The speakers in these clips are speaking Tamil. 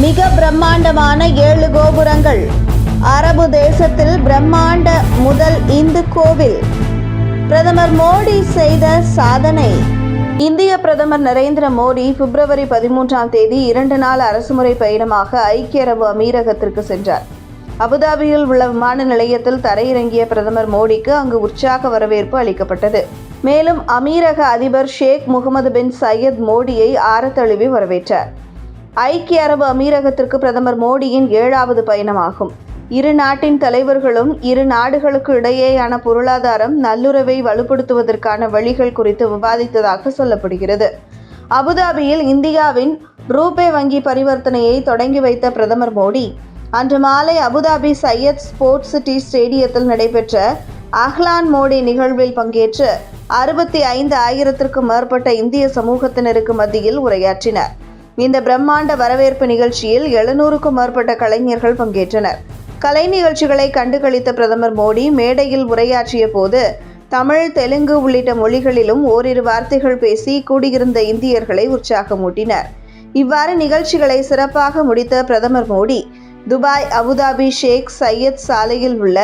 மிக பிரம்மாண்டமான ஏழு கோபுரங்கள். அரபு தேசத்தில் பிரம்மாண்ட முதல் இந்து கோவில். பிரதமர் மோடி செய்த சாதனை. இந்திய பிரதமர் நரேந்திர மோடி பிப்ரவரி பதிமூன்றாம் தேதி இரண்டு நாள் அரசுமுறை பயணமாக ஐக்கிய அரபு அமீரகத்திற்கு சென்றார். அபுதாபியில் உள்ள விமான நிலையத்தில் தரையிறங்கிய பிரதமர் மோடிக்கு அங்கு உற்சாக வரவேற்பு அளிக்கப்பட்டது. மேலும் அமீரக அதிபர் ஷேக் முகமது பின் சையத் மோடியை ஆரத்தழுவி வரவேற்றார். ஐக்கிய அரபு அமீரகத்திற்கு பிரதமர் மோடியின் ஏழாவது பயணமாகும். இரு நாட்டின் தலைவர்களும் இரு நாடுகளுக்கு இடையேயான பொருளாதாரம் நல்லுறவை வலுப்படுத்துவதற்கான வழிகள் குறித்து விவாதித்ததாக சொல்லப்படுகிறது. அபுதாபியில் இந்தியாவின் ரூபே வங்கி பரிவர்த்தனையை தொடங்கி வைத்த பிரதமர் மோடி அன்று மாலை அபுதாபி சையத் ஸ்போர்ட்ஸ் சிட்டி ஸ்டேடியத்தில் நடைபெற்ற அஹ்லான் மோடி நிகழ்வில் பங்கேற்று அறுபத்தி ஐந்து ஆயிரத்திற்கும் மேற்பட்ட இந்திய சமூகத்தினருக்கு மத்தியில் உரையாற்றினார். இந்த பிரம்மாண்ட வரவேற்பு நிகழ்ச்சியில் எழுநூறுக்கும் மேற்பட்ட கலைஞர்கள் பங்கேற்றனர். கலை நிகழ்ச்சிகளை கண்டுகளித்த பிரதமர் மோடி மேடையில் உரையாற்றிய போது தமிழ் தெலுங்கு உள்ளிட்ட மொழிகளிலும் ஓரிரு வார்த்தைகள் பேசி கூடியிருந்த இந்தியர்களை உற்சாகமூட்டினர். இவ்வாறு நிகழ்ச்சிகளை சிறப்பாக முடித்த பிரதமர் Modi Dubai Abu Dhabi Sheikh Zayed சாலையில் உள்ள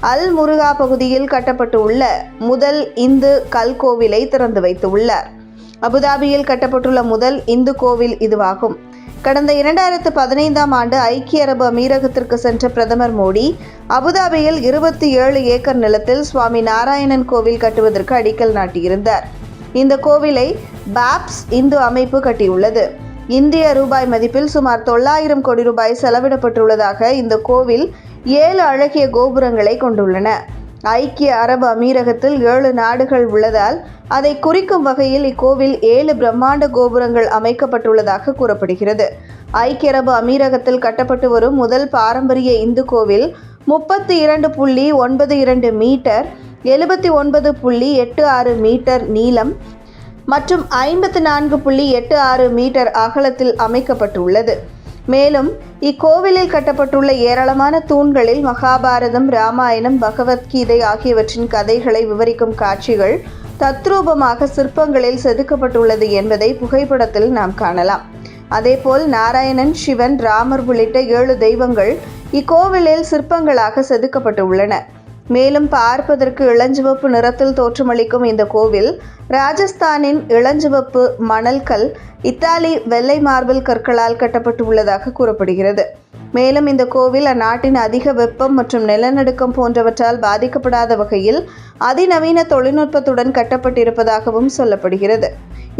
அல் முருகா பகுதியில் கட்டப்பட்டுள்ள முதல் இந்து கல் கோவிலை திறந்து வைத்துள்ளார் அபுதாபியில் கட்டப்பட்டுள்ள முதல் இந்து கோவில் இதுவாகும். கடந்த இரண்டாயிரத்து பதினைந்தாம் ஆண்டு ஐக்கிய அரபு அமீரகத்திற்கு சென்ற பிரதமர் மோடி அபுதாபியில் இருபத்தி ஏழு ஏக்கர் நிலத்தில் சுவாமி நாராயணன் கோவில் கட்டுவதற்கு அடிக்கல் நாட்டியிருந்தார். இந்த கோவிலை பாப்ஸ் இந்து அமைப்பு கட்டியுள்ளது. இந்திய ரூபாய் மதிப்பில் சுமார் தொள்ளாயிரம் கோடி ரூபாய் செலவிடப்பட்டுள்ளதாக இந்த கோவில் ஏழு அழகிய கோபுரங்களை கொண்டுள்ளன. ஐக்கிய அரபு அமீரகத்தில் ஏழு நாடுகள் உள்ளதால் அதை குறிக்கும் வகையில் இக்கோவில் ஏழு பிரம்மாண்ட கோபுரங்கள் அமைக்கப்பட்டுள்ளதாக கூறப்படுகிறது. ஐக்கிய அரபு அமீரகத்தில் கட்டப்பட்டு வரும் முதல் பாரம்பரிய இந்து கோவில் முப்பத்தி இரண்டு புள்ளி ஒன்பது இரண்டு மீட்டர் எழுபத்தி ஒன்பது புள்ளி எட்டு ஆறு மீட்டர் நீளம் மற்றும் ஐம்பத்தி நான்கு புள்ளி எட்டு ஆறு மீட்டர் அகலத்தில் அமைக்கப்பட்டுள்ளது. மேலும் இக்கோவிலில் கட்டப்பட்டுள்ள ஏராளமான தூண்களில் மகாபாரதம் ராமாயணம் பகவத்கீதை ஆகியவற்றின் கதைகளை விவரிக்கும் காட்சிகள் தத்ரூபமாக சிற்பங்களில் செதுக்கப்பட்டுள்ளது என்பதை புகைப்படத்தில் நாம் காணலாம். அதேபோல் நாராயணன் சிவன் ராமர் உள்ளிட்ட ஏழு தெய்வங்கள் இக்கோவிலில் சிற்பங்களாக செதுக்கப்பட்டுள்ளன. மேலும் பார்ப்பதற்கு இளஞ்சிவப்பு நிறத்தில் தோற்றமளிக்கும் இந்த கோவில் ராஜஸ்தானின் இளஞ்சிவப்பு மணல்கல் இத்தாலி வெள்ளை மார்பிள் கற்களால் கட்டப்பட்டு உள்ளதாக கூறப்படுகிறது. மேலும் இந்த கோவில் அந்நாட்டின் அதிக வெப்பம் மற்றும் நிலநடுக்கம் போன்றவற்றால் பாதிக்கப்படாத வகையில் அதிநவீன தொழில்நுட்பத்துடன் கட்டப்பட்டிருப்பதாகவும் சொல்லப்படுகிறது.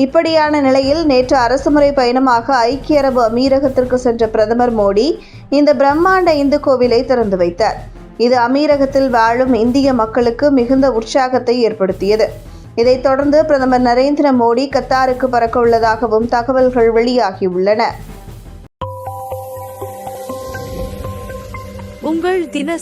இப்படியான நிலையில் நேற்று அரசுமுறை பயணமாக ஐக்கிய அரபு அமீரகத்திற்கு சென்ற பிரதமர் மோடி இந்த பிரம்மாண்ட இந்து கோவிலை திறந்து வைத்தார். இது அமீரகத்தில் வாழும் இந்திய மக்களுக்கு மிகுந்த உற்சாகத்தை ஏற்படுத்தியது. இதைத் தொடர்ந்து பிரதமர் நரேந்திர மோடி கத்தாருக்கு பறக்க உள்ளதாகவும் தகவல்கள் வெளியாகியுள்ளன. உங்கள் தின